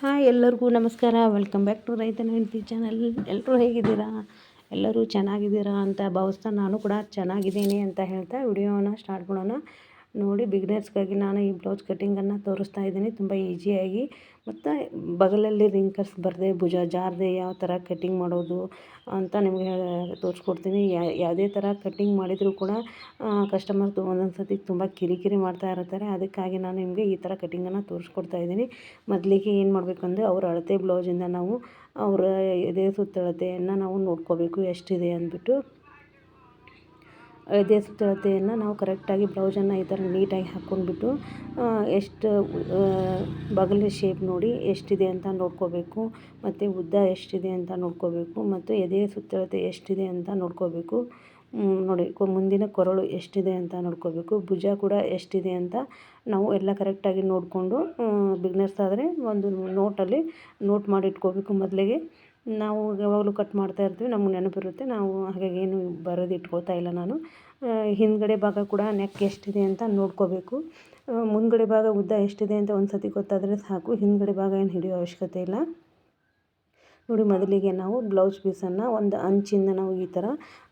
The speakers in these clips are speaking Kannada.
ಹಾಯ್ ಎಲ್ಲರಿಗೂ ನಮಸ್ಕಾರ. ವೆಲ್ಕಮ್ ಬ್ಯಾಕ್ ಟು ರೈತನ ಹೆಂಡತಿ ಚಾನಲ್ ಎಲ್ಲರೂ ಹೇಗಿದ್ದೀರಾ? ಎಲ್ಲರೂ ಚೆನ್ನಾಗಿದ್ದೀರಾ ಅಂತ ಭಾವಿಸ್ತಾ ನಾನು ಕೂಡ ಚೆನ್ನಾಗಿದ್ದೀನಿ ಅಂತ ಹೇಳ್ತಾ ವಿಡಿಯೋನ ಸ್ಟಾರ್ಟ್ ಮಾಡೋಣ. ನೋಡಿ ಬಿಗ್ನರ್ಸ್ಗಾಗಿ ನಾನು ಈ ಬ್ಲೌಸ್ ಕಟ್ಟಿಂಗನ್ನು ತೋರಿಸ್ತಾ ಇದ್ದೀನಿ. ತುಂಬ ಈಸಿಯಾಗಿ. ಮತ್ತು ಬಗಲಲ್ಲಿ ರಿಂಕರ್ಸ್ ಬರದೆ, ಭುಜ ಜಾರದೆ ಯಾವ ಥರ ಕಟ್ಟಿಂಗ್ ಮಾಡೋದು ಅಂತ ನಿಮಗೆ ತೋರಿಸ್ಕೊಡ್ತೀನಿ. ಯಾವುದೇ ಥರ ಕಟ್ಟಿಂಗ್ ಮಾಡಿದರೂ ಕೂಡ ಕಸ್ಟಮರ್ ಒಂದೊಂದು ಸತಿ ತುಂಬ ಕಿರಿಕಿರಿ ಮಾಡ್ತಾ ಇರ್ತಾರೆ. ಅದಕ್ಕಾಗಿ ನಾನು ನಿಮಗೆ ಈ ಥರ ಕಟ್ಟಿಂಗನ್ನು ತೋರಿಸ್ಕೊಡ್ತಾ ಇದ್ದೀನಿ. ಮೊದಲಿಗೆ ಏನು ಮಾಡಬೇಕು ಅಂದರೆ ಅವ್ರ ಅಳತೆ ಬ್ಲೌಸಿಂದ ನಾವು ಅವರ ಎದೆ ಸುತ್ತಳತೆಯನ್ನು ನಾವು ನೋಡ್ಕೋಬೇಕು, ಎಷ್ಟಿದೆ ಅಂದ್ಬಿಟ್ಟು. ಎದೆ ಸುತ್ತಳತೆಯನ್ನು ನಾವು ಕರೆಕ್ಟಾಗಿ ಬ್ಲೌಸನ್ನು ಈ ಥರ ನೀಟಾಗಿ ಹಾಕ್ಕೊಂಡ್ಬಿಟ್ಟು ಎಷ್ಟು ಬಗಲ ಶೇಪ್ ನೋಡಿ ಎಷ್ಟಿದೆ ಅಂತ ನೋಡ್ಕೋಬೇಕು, ಮತ್ತು ಉದ್ದ ಎಷ್ಟಿದೆ ಅಂತ ನೋಡ್ಕೋಬೇಕು, ಮತ್ತು ಎದೆ ಸುತ್ತಳತೆ ಎಷ್ಟಿದೆ ಅಂತ ನೋಡ್ಕೋಬೇಕು. ನೋಡಿ ಮುಂದಿನ ಕೊರಳು ಎಷ್ಟಿದೆ ಅಂತ ನೋಡ್ಕೋಬೇಕು, ಭುಜ ಕೂಡ ಎಷ್ಟಿದೆ ಅಂತ ನಾವು ಎಲ್ಲ ಕರೆಕ್ಟಾಗಿ ನೋಡಿಕೊಂಡು ಬಿಗ್ನರ್ಸ್ ಆದರೆ ಒಂದು ನೋಟಲ್ಲಿ ನೋಟ್ ಮಾಡಿ ಇಟ್ಕೋಬೇಕು ಮೊದಲಿಗೆ. ನಾವು ಯಾವಾಗಲೂ ಕಟ್ ಮಾಡ್ತಾ ಇರ್ತೀವಿ, ನಮ್ಗೆ ನೆನಪಿರುತ್ತೆ ನಾವು ಹಾಗಾಗಿ ಏನು ಬರೆದು ಇಟ್ಕೊಳ್ತಾ ಇಲ್ಲ ನಾನು. ಹಿಂದುಗಡೆ ಭಾಗ ಕೂಡ ನೆಕ್ ಎಷ್ಟಿದೆ ಅಂತ ನೋಡ್ಕೋಬೇಕು. ಮುಂದುಗಡೆ ಭಾಗ ಉದ್ದ ಎಷ್ಟಿದೆ ಅಂತ ಒಂದು ಸತಿ ಗೊತ್ತಾದರೆ ಸಾಕು. ಹಿಂದುಗಡೆ ಭಾಗ ಏನು ಹಿಡಿಯೋ ಅವಶ್ಯಕತೆ ಇಲ್ಲ. ನೋಡಿ, ಮೊದಲಿಗೆ ನಾವು ಬ್ಲೌಸ್ ಪೀಸನ್ನು ಒಂದು ಅಂಚಿಂದ ನಾವು ಈ ಥರ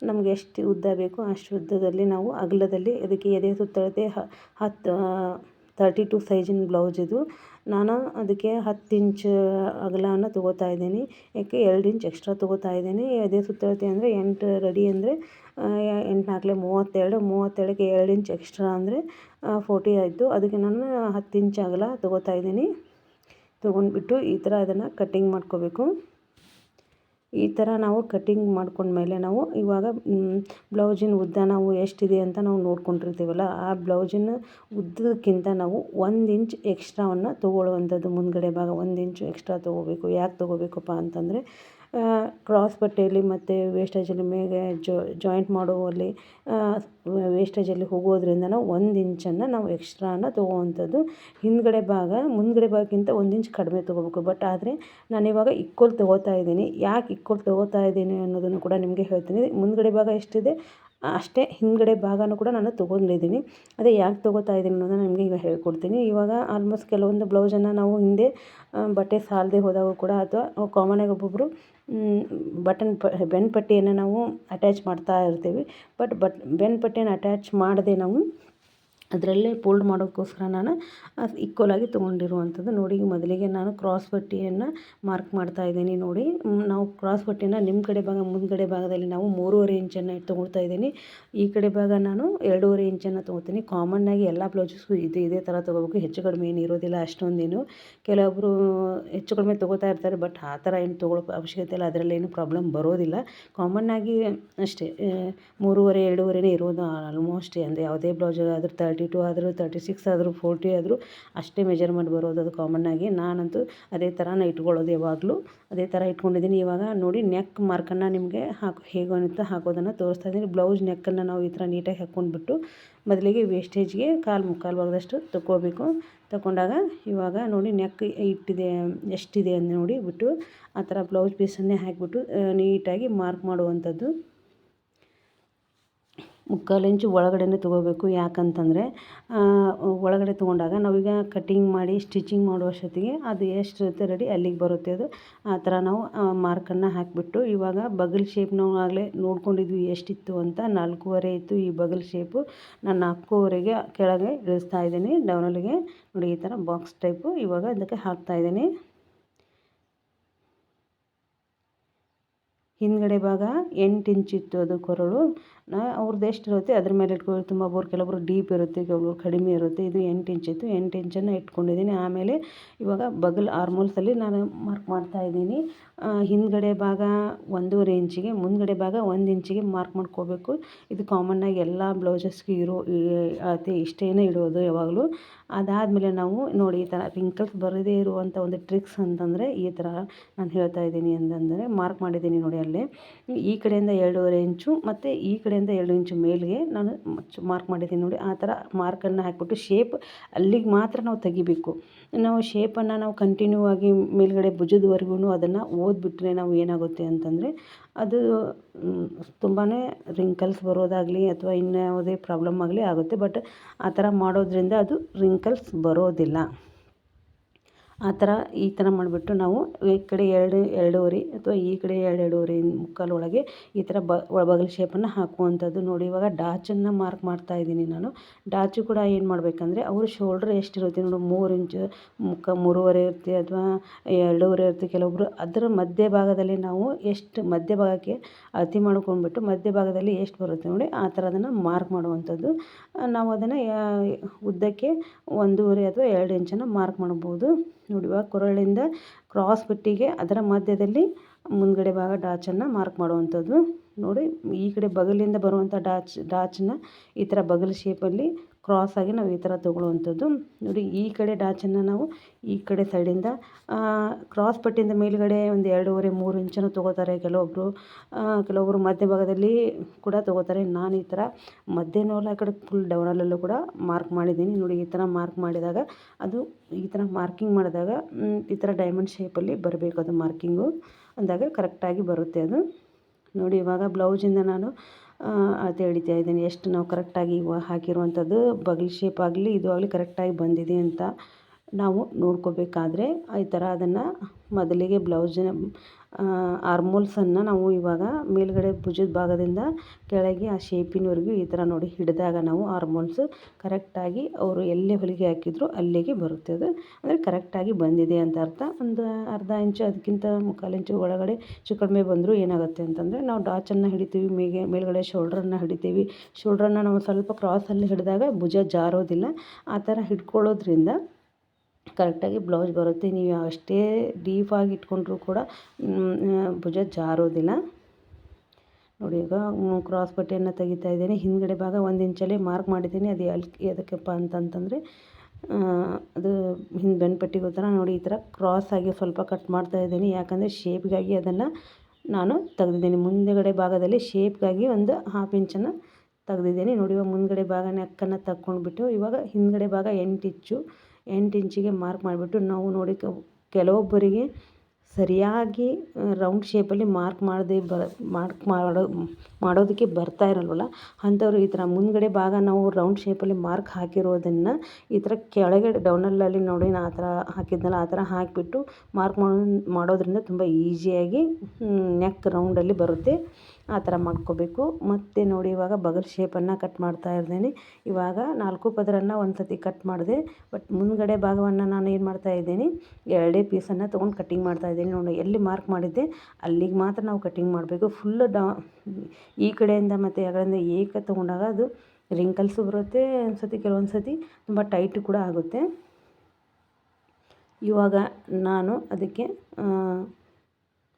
ನಮಗೆ ಎಷ್ಟು ಉದ್ದ ಬೇಕು ಅಷ್ಟು ಉದ್ದದಲ್ಲಿ ನಾವು ಅಗಲದಲ್ಲಿ ಅದಕ್ಕೆ ಎದೆ ಸುತ್ತಳತೆ ಹತ್ತು ತರ್ಟಿ ಟು ಸೈಜಿನ ಬ್ಲೌಸ್ ಇದು. ನಾನು ಅದಕ್ಕೆ ಹತ್ತು ಇಂಚ್ ಅಗಲವನ್ನು ತೊಗೋತಾ ಇದ್ದೀನಿ. ಯಾಕೆ ಎರಡು ಇಂಚ್ ಎಕ್ಸ್ಟ್ರಾ ತೊಗೋತಾ ಇದ್ದೀನಿ. ಅದೇ ಸುತ್ತಳತೆ ಅಂದರೆ ಎಂಟು ರೆಡಿ ಅಂದರೆ ಎಂಟು ನಾಲ್ಕಲೆ ಮೂವತ್ತೆರಡು, ಮೂವತ್ತೆರಡಕ್ಕೆ ಎರಡು ಇಂಚ್ ಎಕ್ಸ್ಟ್ರಾ ಅಂದರೆ ಫೋರ್ಟಿ ಆಯಿತು. ಅದಕ್ಕೆ ನಾನು ಹತ್ತು ಇಂಚ್ ಅಗಲ ತೊಗೋತಾ ಇದ್ದೀನಿ. ತೊಗೊಂಡ್ಬಿಟ್ಟು ಈ ಥರ ಅದನ್ನು ಕಟ್ಟಿಂಗ್ ಮಾಡ್ಕೋಬೇಕು. ಈ ಥರ ನಾವು ಕಟ್ಟಿಂಗ್ ಮಾಡ್ಕೊಂಡ್ಮೇಲೆ ನಾವು ಇವಾಗ ಬ್ಲೌಸಿನ ಉದ್ದ ನಾವು ಎಷ್ಟಿದೆ ಅಂತ ನಾವು ನೋಡ್ಕೊಂಡಿರ್ತೀವಲ್ಲ, ಆ ಬ್ಲೌಸಿನ ಉದ್ದಕ್ಕಿಂತ ನಾವು ಒಂದು ಇಂಚ್ ಎಕ್ಸ್ಟ್ರಾವನ್ನು ತೊಗೊಳ್ಳುವಂಥದ್ದು ಮುಂದುಗಡೆ ಭಾಗ, ಒಂದು ಇಂಚು ಎಕ್ಸ್ಟ್ರಾ ತೊಗೋಬೇಕು. ಯಾಕೆ ತೊಗೋಬೇಕಪ್ಪ ಅಂತಂದರೆ ಕ್ರಾಸ್ ಬಟ್ಟೆಯಲ್ಲಿ ಮತ್ತು ವೇಸ್ಟೇಜಲ್ಲಿ ಮೇಲೆ ಜಾಯಿಂಟ್ ಮಾಡುವಲ್ಲಿ ವೇಸ್ಟೇಜಲ್ಲಿ ಹೋಗೋದ್ರಿಂದ ನಾವು ಒಂದು ಇಂಚನ್ನು ನಾವು ಎಕ್ಸ್ಟ್ರಾನ ತೊಗೋವಂಥದ್ದು. ಹಿಂದುಗಡೆ ಭಾಗ, ಮುಂದುಗಡೆ ಭಾಗಕ್ಕಿಂತ ಒಂದು ಇಂಚ್ ಕಡಿಮೆ ತೊಗೋಬೇಕು. ಬಟ್ ಆದರೆ ನಾನಿವಾಗ ಇಕ್ವಲ್ ತೊಗೋತಾ ಇದ್ದೀನಿ. ಯಾಕೆ ಇಕ್ವಲ್ ತೊಗೋತಾ ಇದ್ದೀನಿ ಅನ್ನೋದನ್ನು ಕೂಡ ನಿಮಗೆ ಹೇಳ್ತೀನಿ. ಮುಂದುಗಡೆ ಭಾಗ ಎಷ್ಟಿದೆ? ಅಷ್ಟೇ ಹಿಂದ್ಗಡೆ ಭಾಗನೂ ಕೂಡ ನಾನು ತೊಗೊಂಡಿದ್ದೀನಿ. ಅದೇ ಯಾಕೆ ತೊಗೋತಾ ಇದ್ದೀನಿ ಅನ್ನೋದನ್ನ ನಿಮಗೆ ಈಗ ಹೇಳ್ಕೊಡ್ತೀನಿ. ಇವಾಗ ಆಲ್ಮೋಸ್ಟ್ ಕೆಲವೊಂದು ಬ್ಲೌಸನ್ನು ನಾವು ಹಿಂದೆ ಬಟ್ಟೆ ಸಾಲದೆ ಹೋದಾಗ ಕೂಡ ಅಥವಾ ಕಾಮನಾಗಿ ಒಬ್ಬೊಬ್ಬರು ಬಟನ್ ಪ ಬೆನ್ ಪಟ್ಟಿಯನ್ನು ನಾವು ಅಟ್ಯಾಚ್ ಮಾಡ್ತಾ ಇರ್ತೀವಿ. ಬಟ್ ಬಟ್ ಬೆನ್ ಪಟ್ಟಿಯನ್ನು ಅಟ್ಯಾಚ್ ಮಾಡದೆ ನಾವು ಅದರಲ್ಲೇ ಫೋಲ್ಡ್ ಮಾಡೋಕ್ಕೋಸ್ಕರ ನಾನು ಈಕ್ವಲಾಗಿ ತೊಗೊಂಡಿರುವಂಥದ್ದು ನೋಡಿ, ಮೊದಲಿಗೆ ನಾನು ಕ್ರಾಸ್ ಬಟ್ಟೆಯನ್ನು ಮಾರ್ಕ್ ಮಾಡ್ತಾ ಇದ್ದೀನಿ ನೋಡಿ. ನಾವು ಕ್ರಾಸ್ ಬಟ್ಟೆನ ನಿಮ್ಮ ಕಡೆ ಭಾಗ, ಮುಂದ್ಗಡೆ ಭಾಗದಲ್ಲಿ ನಾವು ಮೂರುವರೆ ಇಂಚನ್ನು ತೊಗೊಳ್ತಾ ಇದ್ದೀನಿ. ಈ ಕಡೆ ಭಾಗ ನಾನು ಎರಡೂವರೆ ಇಂಚನ್ನು ತೊಗೊತೀನಿ ಕಾಮನ್ನಾಗಿ ಎಲ್ಲ ಬ್ಲೌಸಸ್ಗೂ ಇದು ಇದೇ ಥರ ತೊಗೋಬೇಕು. ಹೆಚ್ಚು ಕಡಿಮೆ ಏನು ಇರೋದಿಲ್ಲ ಅಷ್ಟೊಂದೇನು. ಕೆಲವೊಬ್ಬರು ಹೆಚ್ಚು ಕಡಿಮೆ ತೊಗೋತಾ ಇರ್ತಾರೆ ಬಟ್ ಆ ಥರ ಏನು ತೊಗೊಳ್ಳೋ ಅವಶ್ಯಕತೆ ಇಲ್ಲ. ಅದರಲ್ಲಿ ಏನು ಪ್ರಾಬ್ಲಮ್ ಬರೋದಿಲ್ಲ. ಕಾಮನ್ನಾಗಿ ಅಷ್ಟೇ ಮೂರುವರೆ, ಎರಡೂವರೆನೇ ಇರೋದು ಆಲ್ಮೋಸ್ಟ್ ಅಂದರೆ ಯಾವುದೇ ಬ್ಲೌಸ್ ಅದ್ರ ತರ್ಟಿ ತರ್ಟಿ ಟು ಆದರೂ ತರ್ಟಿ ಸಿಕ್ಸ್ ಆದರೂ, ಫೋರ್ಟಿ ಆದರೂ ಅಷ್ಟೇ ಮೆಜರ್ಮೆಂಟ್ ಬರೋದು ಅದು ಕಾಮನ್ನಾಗಿ ನಾನಂತೂ ಅದೇ ಥರನೇ ಇಟ್ಕೊಳ್ಳೋದು ಯಾವಾಗಲೂ. ಅದೇ ಥರ ಇಟ್ಕೊಂಡಿದ್ದೀನಿ. ಇವಾಗ ನೋಡಿ ನೆಕ್ ಮಾರ್ಕನ್ನು ನಿಮಗೆ ಹಾಕಿ, ಹೇಗೋ ಅಂತ ಹಾಕೋದನ್ನು ತೋರಿಸ್ತಾ ಇದ್ದೀನಿ. ಬ್ಲೌಸ್ ನೆಕ್ಕನ್ನು ನಾವು ಈ ಥರ ನೀಟಾಗಿ ಹಾಕ್ಕೊಂಡ್ಬಿಟ್ಟು ಮೊದಲಿಗೆ ವೇಸ್ಟೇಜ್ಗೆ ಕಾಲು ಮುಕ್ಕಾಲು ಭಾಗದಷ್ಟು ತಗೋಬೇಕು ತಗೊಂಡಾಗ ಇವಾಗ ನೋಡಿ ನೆಕ್ ಇಟ್ಟಿದೆ, ಎಷ್ಟಿದೆ ಅಂತ ನೋಡಿ ಬಿಟ್ಟು ಆ ಥರ ಬ್ಲೌಸ್ ಪೀಸನ್ನೇ ಹಾಕಿಬಿಟ್ಟು ನೀಟಾಗಿ ಮಾರ್ಕ್ ಮಾಡುವಂಥದ್ದು. ಮುಕ್ಕಾಲು ಇಂಚು ಒಳಗಡೆನೇ ತೊಗೋಬೇಕು. ಯಾಕಂತಂದರೆ ಒಳಗಡೆ ತೊಗೊಂಡಾಗ ನಾವೀಗ ಕಟ್ಟಿಂಗ್ ಮಾಡಿ ಸ್ಟಿಚಿಂಗ್ ಮಾಡುವಷ್ಟೊತ್ತಿಗೆ ಅದು ಎಷ್ಟಿರುತ್ತೆ ರೆಡಿ ಅಲ್ಲಿಗೆ ಬರುತ್ತೆ ಅದು. ಆ ಥರ ನಾವು ಮಾರ್ಕನ್ನು ಹಾಕಿಬಿಟ್ಟು ಇವಾಗ ಬಗಲ್ ಶೇಪ್ ನಾವು ಆಗಲೇ ನೋಡ್ಕೊಂಡಿದ್ವಿ ಎಷ್ಟಿತ್ತು ಅಂತ ನಾಲ್ಕೂವರೆ ಇತ್ತು ಈ ಬಗಲ್ ಶೇಪು ನಾನು ನಾಲ್ಕೂವರೆಗೆ ಕೆಳಗೆ ಇಳಿಸ್ತಾ ಇದ್ದೀನಿ. ಡೌನಲ್ಲಿಗೆ ನೋಡಿ ಈ ಥರ ಬಾಕ್ಸ್ ಟೈಪು ಇವಾಗ ಅದಕ್ಕೆ ಹಾಕ್ತಾಯಿದ್ದೀನಿ ಹಿಂದ್ಗಡೆ ಭಾಗ ಎಂಟು ಇಂಚಿತ್ತು ಅದು ಕೊರಳು. ಅವ್ರದ್ದು ಎಷ್ಟು ಇರುತ್ತೆ, ಅದ್ರ ಮೇಲೆ ಇಟ್ಕೊಂಡು ತುಂಬ ಬೋರ್ ಕೆಲವೊಬ್ರು ಡೀಪ್ ಇರುತ್ತೆ, ಕೆಲವರು ಕಡಿಮೆ ಇರುತ್ತೆ. ಇದು ಎಂಟು ಇಂಚಿತ್ತು ಎಂಟು ಇಂಚನ್ನು ಇಟ್ಕೊಂಡಿದ್ದೀನಿ. ಆಮೇಲೆ ಇವಾಗ ಬಗಲ್ ಆರ್ಮೋಲ್ಸಲ್ಲಿ ನಾನು ಮಾರ್ಕ್ ಮಾಡ್ತಾ ಇದ್ದೀನಿ. ಹಿಂದ್ಗಡೆ ಭಾಗ ಒಂದೂವರೆ ಇಂಚಿಗೆ, ಮುಂದ್ಗಡೆ ಭಾಗ ಒಂದು ಇಂಚಿಗೆ ಮಾರ್ಕ್ ಮಾಡ್ಕೋಬೇಕು. ಇದು ಕಾಮನ್ನಾಗಿ ಎಲ್ಲ ಬ್ಲೌಸಸ್ಗೆ ಇರೋ ಅತಿ ಇಷ್ಟೇನೇ ಇಡೋದು ಯಾವಾಗಲೂ. ಅದಾದಮೇಲೆ ನಾವು ನೋಡಿ, ಈ ಥರ ರಿಂಕಲ್ಸ್ ಬರದೇ ಇರುವಂಥ ಒಂದು ಟ್ರಿಕ್ಸ್ ಅಂತಂದರೆ ಈ ಥರ ನಾನು ಹೇಳ್ತಾ ಇದ್ದೀನಿ ಅಂತಂದರೆ ಮಾರ್ಕ್ ಮಾಡಿದ್ದೀನಿ ನೋಡಿ. ಈ ಕಡೆಯಿಂದ ಎರಡೂವರೆ ಇಂಚು ಮತ್ತು ಈ ಕಡೆಯಿಂದ ಎರಡು ಇಂಚು ಮೇಲಿಗೆ ನಾನು ಮಾರ್ಕ್ ಮಾಡಿದ್ದೀನಿ ನೋಡಿ, ಆ ಥರ ಮಾರ್ಕನ್ನು ಹಾಕಿಬಿಟ್ಟು ಶೇಪ್ ಅಲ್ಲಿಗೆ ಮಾತ್ರ ನಾವು ತೆಗಿಬೇಕು. ನಾವು ಶೇಪನ್ನು ನಾವು ಕಂಟಿನ್ಯೂ ಆಗಿ ಮೇಲುಗಡೆ ಭುಜದವರೆಗೂ ಅದನ್ನು ಓದ್ಬಿಟ್ರೆ ನಾವು ಏನಾಗುತ್ತೆ ಅಂತಂದರೆ, ಅದು ತುಂಬಾ ರಿಂಕಲ್ಸ್ ಬರೋದಾಗಲಿ ಅಥವಾ ಇನ್ಯಾವುದೇ ಪ್ರಾಬ್ಲಮ್ ಆಗಲಿ ಆಗುತ್ತೆ ಬಟ್ ಆ ಥರ ಮಾಡೋದ್ರಿಂದ ಅದು ರಿಂಕಲ್ಸ್ ಬರೋದಿಲ್ಲ. ಆ ಥರ ಈ ಥರ ಮಾಡಿಬಿಟ್ಟು ನಾವು ಈ ಕಡೆ ಎರಡು, ಎರಡೂವರೆ ಅಥವಾ ಈ ಕಡೆ ಎರಡು, ಎರಡೂವರೆ ಮುಕ್ಕಾಲು ಒಳಗೆ ಈ ಥರ ಬ ಬಗಲ್ ಶೇಪನ್ನು ಹಾಕುವಂಥದ್ದು. ನೋಡಿ, ಇವಾಗ ಡಾಚನ್ನು ಮಾರ್ಕ್ ಮಾಡ್ತಾ ಇದ್ದೀನಿ ನಾನು. ಡಾಚು ಕೂಡ ಏನು ಮಾಡಬೇಕಂದ್ರೆ ಅವ್ರ ಶೋಲ್ಡ್ರ್ ಎಷ್ಟಿರುತ್ತೆ ನೋಡಿ, ಮೂರು ಇಂಚು, ಮುಕ್ಕ, ಮೂರುವರೆ ಇರುತ್ತೆ ಅಥವಾ ಎರಡೂವರೆ ಇರುತ್ತೆ ಕೆಲವೊಬ್ಬರು ಅದರ ಮಧ್ಯ ಭಾಗದಲ್ಲಿ ನಾವು ಎಷ್ಟು, ಮಧ್ಯ ಭಾಗಕ್ಕೆ ಅತಿ ಮಾಡ್ಕೊಂಡ್ಬಿಟ್ಟು ಮಧ್ಯ ಭಾಗದಲ್ಲಿ ಎಷ್ಟು ಬರುತ್ತೆ ನೋಡಿ, ಆ ಥರ ಅದನ್ನು ಮಾರ್ಕ್ ಮಾಡುವಂಥದ್ದು. ನಾವು ಅದನ್ನು ಉದ್ದಕ್ಕೆ ಒಂದೂವರೆ ಅಥವಾ ಎರಡು ಇಂಚನ್ನು ಮಾರ್ಕ್ ಮಾಡ್ಬೋದು. ನೋಡಿ, ಇವಾಗ ಕೊರಳಿಂದ ಕ್ರಾಸ್ ಬಿಟ್ಟಿಗೆ ಅದರ ಮಧ್ಯದಲ್ಲಿ ಮುಂದ್ಗಡೆ ಭಾಗ ಡಾಚನ್ನು ಮಾರ್ಕ್ ಮಾಡುವಂಥದ್ದು. ನೋಡಿ, ಈ ಕಡೆ ಬಗಲಿಂದ ಬರುವಂಥ ಡಾಚ್ ಡಾಚನ್ನ ಈ ಥರ ಬಗಲ್ ಶೇಪಲ್ಲಿ ಕ್ರಾಸ್ ಆಗಿ ನಾವು ಈ ಥರ ತೊಗೊಳ್ಳುವಂಥದ್ದು. ನೋಡಿ, ಈ ಕಡೆ ಡಾಚನ್ನು ನಾವು ಈ ಕಡೆ ಸೈಡಿಂದ ಕ್ರಾಸ್ ಪಟ್ಟಿಯಿಂದ ಮೇಲುಗಡೆ ಒಂದು ಎರಡೂವರೆ, ಮೂರು ಇಂಚನ್ನು ತೊಗೋತಾರೆ ಕೆಲವೊಬ್ಬರು ಕೆಲವೊಬ್ಬರು ಮಧ್ಯ ಭಾಗದಲ್ಲಿ ಕೂಡ ತೊಗೋತಾರೆ. ನಾನು ಈ ಥರ ಮಧ್ಯ ಆ ಕಡೆ ಫುಲ್ ಡೌನಲ್ಲೂ ಕೂಡ ಮಾರ್ಕ್ ಮಾಡಿದ್ದೀನಿ. ನೋಡಿ, ಈ ಥರ ಮಾರ್ಕ್ ಮಾಡಿದಾಗ ಅದು, ಈ ಥರ ಮಾರ್ಕಿಂಗ್ ಮಾಡಿದಾಗ ಈ ಥರ ಡೈಮಂಡ್ ಶೇಪಲ್ಲಿ ಬರಬೇಕು ಅದು ಮಾರ್ಕಿಂಗು ಅಂದಾಗ ಕರೆಕ್ಟಾಗಿ ಬರುತ್ತೆ ಅದು. ನೋಡಿ, ಇವಾಗ ಬ್ಲೌಸಿಂದ ನಾನು ಅಳತೆ ಹಿಡಿತಾ ಇದ್ದೀನಿ. ಎಷ್ಟು ನಾವು ಕರೆಕ್ಟಾಗಿ ಹಾಕಿರುವಂಥದ್ದು, ಬಗಲ್ ಶೇಪ್ ಆಗಲಿ, ಇದು ಆಗಲಿ ಕರೆಕ್ಟಾಗಿ ಬಂದಿದೆ ಅಂತ. ನಾವು ನೋಡ್ಕೋಬೇಕಾದ್ರೆ ಈ ಥರ ಅದನ್ನು ಮೊದಲಿಗೆ ಬ್ಲೌಸಿನ ಆರ್ಮೋಲ್ಸನ್ನು ನಾವು ಇವಾಗ ಮೇಲುಗಡೆ ಭುಜದ ಭಾಗದಿಂದ ಕೆಳಗೆ ಆ ಶೇಪಿನವರೆಗೂ ಈ ಥರ ನೋಡಿ ಹಿಡಿದಾಗ ನಾವು ಆರ್ಮೋಲ್ಸ್ ಕರೆಕ್ಟಾಗಿ ಅವರು ಎಲ್ಲೇ ಹೊಲಿಗೆ ಹಾಕಿದ್ರು ಅಲ್ಲಿಗೆ ಬರುತ್ತೆ ಅದು. ಅಂದರೆ ಕರೆಕ್ಟಾಗಿ ಬಂದಿದೆ ಅಂತ ಅರ್ಥ. ಒಂದು ಅರ್ಧ ಇಂಚು, ಅದಕ್ಕಿಂತ ಮುಕ್ಕಾಲು ಇಂಚು ಒಳಗಡೆ ಹೆಚ್ಚು ಕಡಿಮೆ ಬಂದರೂ ಏನಾಗುತ್ತೆ ಅಂತಂದರೆ ನಾವು ಡಾಚನ್ನು ಹಿಡಿತೀವಿ, ಮೇಗೆ, ಮೇಲುಗಡೆ ಶೋಲ್ಡ್ರನ್ನು ಹಿಡಿತೀವಿ. ಶೋಲ್ಡ್ರನ್ನು ನಾವು ಸ್ವಲ್ಪ ಕ್ರಾಸಲ್ಲಿ ಹಿಡಿದಾಗ ಭುಜ ಜಾರೋದಿಲ್ಲ. ಆ ಥರ ಹಿಡ್ಕೊಳ್ಳೋದ್ರಿಂದ ಕರೆಕ್ಟಾಗಿ ಬ್ಲೌಸ್ ಬರುತ್ತೆ. ನೀವು ಅಷ್ಟೇ ಡೀಫಾಗಿ ಇಟ್ಕೊಂಡ್ರೂ ಕೂಡ ಭುಜ ಜಾರೋದಿಲ್ಲ. ನೋಡಿ, ಈಗ ಕ್ರಾಸ್ ಪಟ್ಟಿಯನ್ನು ತೆಗಿತಾ ಇದ್ದೀನಿ. ಹಿಂದ್ಗಡೆ ಭಾಗ ಒಂದು ಇಂಚಲ್ಲಿ ಮಾರ್ಕ್ ಮಾಡಿದ್ದೀನಿ. ಅದು ಎಲ್ಲಿ ಎದಕ್ಕಪ್ಪ ಅಂತಂತಂದರೆ ಅದು ಹಿಂದೆ ಬೆನ್ನು ಥರ ನೋಡಿ, ಈ ಥರ ಕ್ರಾಸ್ ಆಗಿ ಸ್ವಲ್ಪ ಕಟ್ ಮಾಡ್ತಾ ಇದ್ದೀನಿ. ಯಾಕಂದರೆ ಶೇಪ್ಗಾಗಿ ಅದನ್ನು ನಾನು ತೆಗೆದಿದ್ದೀನಿ. ಮುಂದುಗಡೆ ಭಾಗದಲ್ಲಿ ಶೇಪ್ಗಾಗಿ ಒಂದು ಹಾಫ್ ಇಂಚನ್ನು ತೆಗ್ದಿದ್ದೀನಿ. ನೋಡಿ, ಇವಾಗ ಮುಂದುಗಡೆ ಭಾಗ ನೆಕ್ಕನ್ನು ತಕ್ಕೊಂಡ್ಬಿಟ್ಟು, ಇವಾಗ ಹಿಂದ್ಗಡೆ ಭಾಗ ಎಂಟು ಇಂಚು, ಎಂಟು ಇಂಚಿಗೆ ಮಾರ್ಕ್ ಮಾಡಿಬಿಟ್ಟು, ನಾವು ನೋಡಿ ಕೆಲವೊಬ್ಬರಿಗೆ ಸರಿಯಾಗಿ ರೌಂಡ್ ಶೇಪಲ್ಲಿ ಮಾರ್ಕ್ ಮಾಡದೆ ಬ ಮಾರ್ಕ್ ಮಾಡೋ, ಮಾಡೋದಕ್ಕೆ ಬರ್ತಾ ಇರಲ್ವಲ್ಲ? ಅಂಥವ್ರು ಈ ಥರ ಮುಂದುಗಡೆ ಭಾಗ ನಾವು ರೌಂಡ್ ಶೇಪಲ್ಲಿ ಮಾರ್ಕ್ ಹಾಕಿರೋದನ್ನು ಈ ಥರ ಕೆಳಗೆ ಡೌನಲ್ಲಲ್ಲಿ ನೋಡಿ ನಾನು ಆ ಥರ ಹಾಕಿದ್ನಲ್ಲ, ಆ ಥರ ಹಾಕಿಬಿಟ್ಟು ಮಾರ್ಕ್ ಮಾಡೋ ಮಾಡೋದ್ರಿಂದ ತುಂಬ ಈಸಿಯಾಗಿ ನೆಕ್ ರೌಂಡಲ್ಲಿ ಬರುತ್ತೆ. ಆ ಥರ ಮಾಡ್ಕೋಬೇಕು. ಮತ್ತು ನೋಡಿ ಇವಾಗ ಬಗಲ್ ಶೇಪನ್ನು ಕಟ್ ಮಾಡ್ತಾ ಇದ್ದೀನಿ ಇವಾಗ ನಾಲ್ಕು ಪದರನ್ನು ಒಂದು ಸತಿ ಕಟ್ ಮಾಡಿದೆ ಬಟ್ ಮುಂದುಗಡೆ ಭಾಗವನ್ನು ನಾನು ಏನು ಮಾಡ್ತಾ ಇದ್ದೀನಿ, ಎರಡೇ ಪೀಸನ್ನು ತೊಗೊಂಡು ಕಟ್ಟಿಂಗ್ ಮಾಡ್ತಾ ಇದ್ದೀನಿ. ನೋಡಿ, ಎಲ್ಲಿ ಮಾರ್ಕ್ ಮಾಡಿದ್ದೆ, ಅಲ್ಲಿಗೆ ಮಾತ್ರ ನಾವು ಕಟ್ಟಿಂಗ್ ಮಾಡಬೇಕು. ಫುಲ್ಲು ಡಾ, ಈ ಕಡೆಯಿಂದ ಮತ್ತು ಕಡೆಯಿಂದ ಏಕ ತೊಗೊಂಡಾಗ ಅದು ರಿಂಕಲ್ಸು ಬರುತ್ತೆ ಒಂದು ಸತಿ ಕೆಲವೊಂದು ಸತಿ ತುಂಬ ಟೈಟು ಕೂಡ ಆಗುತ್ತೆ. ಇವಾಗ ನಾನು ಅದಕ್ಕೆ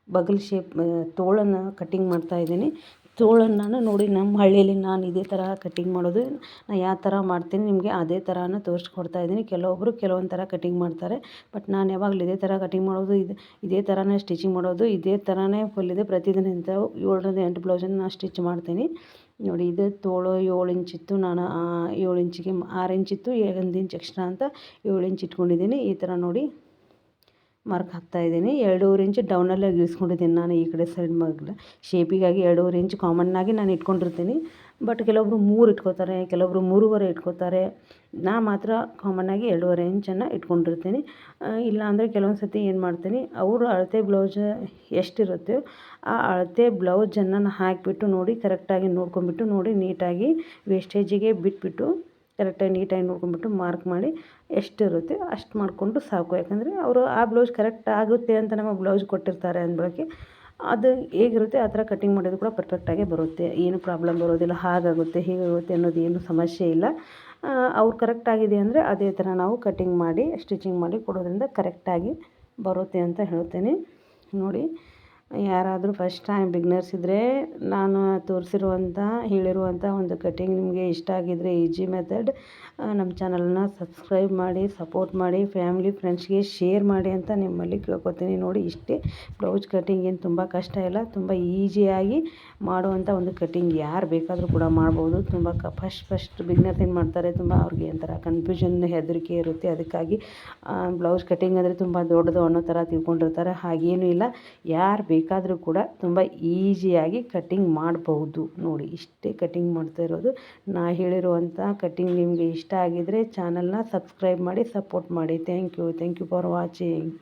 ಬಗಲ್ ಶೇಪ್ ತೋಳನ್ನು ಕಟ್ಟಿಂಗ್ ಮಾಡ್ತಾಯಿದ್ದೀನಿ ತೋಳನ್ನು ನಾನು ನೋಡಿ ನಮ್ಮ ಹಳ್ಳಿಯಲ್ಲಿ ನಾನು ಇದೇ ಥರ ಕಟ್ಟಿಂಗ್ ಮಾಡೋದು ನಾನು ಯಾವ ಥರ ಮಾಡ್ತೀನಿ, ನಿಮಗೆ ಅದೇ ಥರನ ತೋರಿಸ್ಕೊಡ್ತಾ ಇದ್ದೀನಿ. ಕೆಲವೊಬ್ಬರು ಕೆಲವೊಂದು ಥರ ಕಟ್ಟಿಂಗ್ ಮಾಡ್ತಾರೆ ಬಟ್ ನಾನು ಯಾವಾಗಲೂ ಇದೇ ಥರ ಕಟ್ಟಿಂಗ್ ಮಾಡೋದು, ಇದು, ಇದೇ ಥರನೇ ಸ್ಟಿಚಿಂಗ್ ಮಾಡೋದು, ಇದೇ ಥರನೇ ಹೊಲಿದೆ ಪ್ರತಿದಿನ ಇಂಥ ಏಳರಿಂದ ಎಂಟು ಬ್ಲೌಸನ್ನು ನಾನು ಸ್ಟಿಚ್ ಮಾಡ್ತೀನಿ. ನೋಡಿ ಇದು ತೋಳು ಏಳು ಇಂಚಿತ್ತು ನಾನು ಏಳು ಇಂಚಿಗೆ ಆರು ಇಂಚಿತ್ತು ಒಂದು ಇಂಚ್ ಎಕ್ಸ್ಟ್ರಾ ಅಂತ ಏಳು ಇಂಚ್ ಇಟ್ಕೊಂಡಿದ್ದೀನಿ. ಈ ಥರ ನೋಡಿ ಮಾರ್ಕ್ ಹಾಕ್ತಾಯಿದ್ದೀನಿ ಎರಡೂವರೆ ಇಂಚು ಡೌನಲ್ಲಿ ಇಳಿಸ್ಕೊಂಡಿದ್ದೀನಿ ನಾನು ಈ ಕಡೆ ಸೈಡ್ ಮಗ್ಲ. ಶೇಪಿಗಾಗಿ ಎರಡೂವರೆ ಇಂಚು ಕಾಮನ್ನಾಗಿ ನಾನು ಇಟ್ಕೊಂಡಿರ್ತೀನಿ. ಬಟ್ ಕೆಲವೊಬ್ರು ಮೂರು ಇಟ್ಕೋತಾರೆ, ಕೆಲವೊಬ್ರು ಮೂರುವರೆ ಇಟ್ಕೋತಾರೆ. ನಾ ಮಾತ್ರ ಕಾಮನ್ನಾಗಿ ಎರಡೂವರೆ ಇಂಚನ್ನು ಇಟ್ಕೊಂಡಿರ್ತೀನಿ. ಇಲ್ಲಾಂದರೆ ಕೆಲವೊಂದು ಸತಿ ಏನು ಮಾಡ್ತೀನಿ, ಅವರು ಅಳತೆ ಬ್ಲೌಸ್ ಎಷ್ಟಿರುತ್ತೆ ಆ ಅಳತೆ ಬ್ಲೌಸನ್ನು ನಾನು ಹಾಕಿಬಿಟ್ಟು ನೋಡಿ ಕರೆಕ್ಟಾಗಿ ನೋಡ್ಕೊಂಬಿಟ್ಟು ನೋಡಿ ನೀಟಾಗಿ ವೇಸ್ಟೇಜಿಗೆ ಬಿಟ್ಬಿಟ್ಟು ಕರೆಕ್ಟಾಗಿ ನೀಟಾಗಿ ನೋಡ್ಕೊಂಡ್ಬಿಟ್ಟು ಮಾರ್ಕ್ ಮಾಡಿ ಎಷ್ಟು ಇರುತ್ತೆ ಅಷ್ಟು ಮಾಡಿಕೊಂಡು ಸಾಕು. ಯಾಕಂದರೆ ಅವರು ಆ ಬ್ಲೌಸ್ ಕರೆಕ್ಟ್ ಆಗುತ್ತೆ ಅಂತ ನಮಗೆ ಬ್ಲೌಸ್ ಕೊಟ್ಟಿರ್ತಾರೆ ಅಂದ್ಬಳಕೆ ಅದು ಹೇಗಿರುತ್ತೆ ಆ ಥರ ಕಟ್ಟಿಂಗ್ ಮಾಡೋದು ಕೂಡ ಪರ್ಫೆಕ್ಟಾಗೇ ಬರುತ್ತೆ. ಏನು ಪ್ರಾಬ್ಲಮ್ ಬರೋದಿಲ್ಲ, ಹಾಗಾಗುತ್ತೆ, ಹೀಗಾಗುತ್ತೆ ಅನ್ನೋದು ಏನು ಸಮಸ್ಯೆ ಇಲ್ಲ. ಅವ್ರು ಕರೆಕ್ಟಾಗಿದೆ ಅಂದರೆ ಅದೇ ಥರ ನಾವು ಕಟ್ಟಿಂಗ್ ಮಾಡಿ ಸ್ಟಿಚಿಂಗ್ ಮಾಡಿ ಕೊಡೋದ್ರಿಂದ ಕರೆಕ್ಟಾಗಿ ಬರುತ್ತೆ ಅಂತ ಹೇಳ್ತೇನೆ. ನೋಡಿ ಯಾರಾದರೂ ಫಸ್ಟ್ ಟೈಮ್ ಬಿಗ್ನರ್ಸ್ ಇದ್ದರೆ ನಾನು ತೋರಿಸಿರುವಂಥ ಹೇಳಿರುವಂಥ ಒಂದು ಕಟ್ಟಿಂಗ್ ನಿಮಗೆ ಇಷ್ಟ ಆಗಿದ್ದರೆ ಈಜಿ ಮೆಥಡ್ ನಮ್ಮ ಚಾನಲನ್ನ ಸಬ್ಸ್ಕ್ರೈಬ್ ಮಾಡಿ ಸಪೋರ್ಟ್ ಮಾಡಿ ಫ್ಯಾಮಿಲಿ ಫ್ರೆಂಡ್ಸ್ಗೆ ಶೇರ್ ಮಾಡಿ ಅಂತ ನಿಮ್ಮಲ್ಲಿ ಕೇಳ್ಕೊತೀನಿ. ನೋಡಿ, ಇಷ್ಟೇ ಬ್ಲೌಸ್ ಕಟ್ಟಿಂಗ್ ಏನು ತುಂಬ ಕಷ್ಟ ಇಲ್ಲ, ತುಂಬ ಈಸಿಯಾಗಿ ಮಾಡುವಂಥ ಒಂದು ಕಟ್ಟಿಂಗ್ ಯಾರು ಬೇಕಾದರೂ ಕೂಡ ಮಾಡ್ಬೋದು. ತುಂಬ ಕ ಫಸ್ಟ್ ಫಸ್ಟ್ ಬಿಗ್ನರ್ಸ್ ಏನು ಮಾಡ್ತಾರೆ, ತುಂಬ ಅವ್ರಿಗೆ ಒಂಥರ ಕನ್ಫ್ಯೂಷನ್ ಹೆದರಿಕೆ ಇರುತ್ತೆ. ಅದಕ್ಕಾಗಿ ಬ್ಲೌಸ್ ಕಟ್ಟಿಂಗ್ ಅಂದರೆ ತುಂಬ ದೊಡ್ಡದು ಅನ್ನೋ ಥರ ತಿಳ್ಕೊಂಡಿರ್ತಾರೆ. ಹಾಗೇನೂ ಇಲ್ಲ, ಯಾರು ಬೇಕಾದರೂ ಕೂಡ ತುಂಬ ಈಸಿಯಾಗಿ ಕಟ್ಟಿಂಗ್ ಮಾಡಬಹುದು. ನೋಡಿ, ಇಷ್ಟೇ ಕಟ್ಟಿಂಗ್ ಮಾಡ್ತಾ ಇರೋದು. ನಾ ಹೇಳಿರುವಂಥ ಕಟ್ಟಿಂಗ್ ನಿಮಗೆ ಇಷ್ಟ ಆಗಿದರೆ ಚಾನಲ್ನ ಸಬ್ಸ್ಕ್ರೈಬ್ ಮಾಡಿ, ಸಪೋರ್ಟ್ ಮಾಡಿ. Thank you thank you for watching.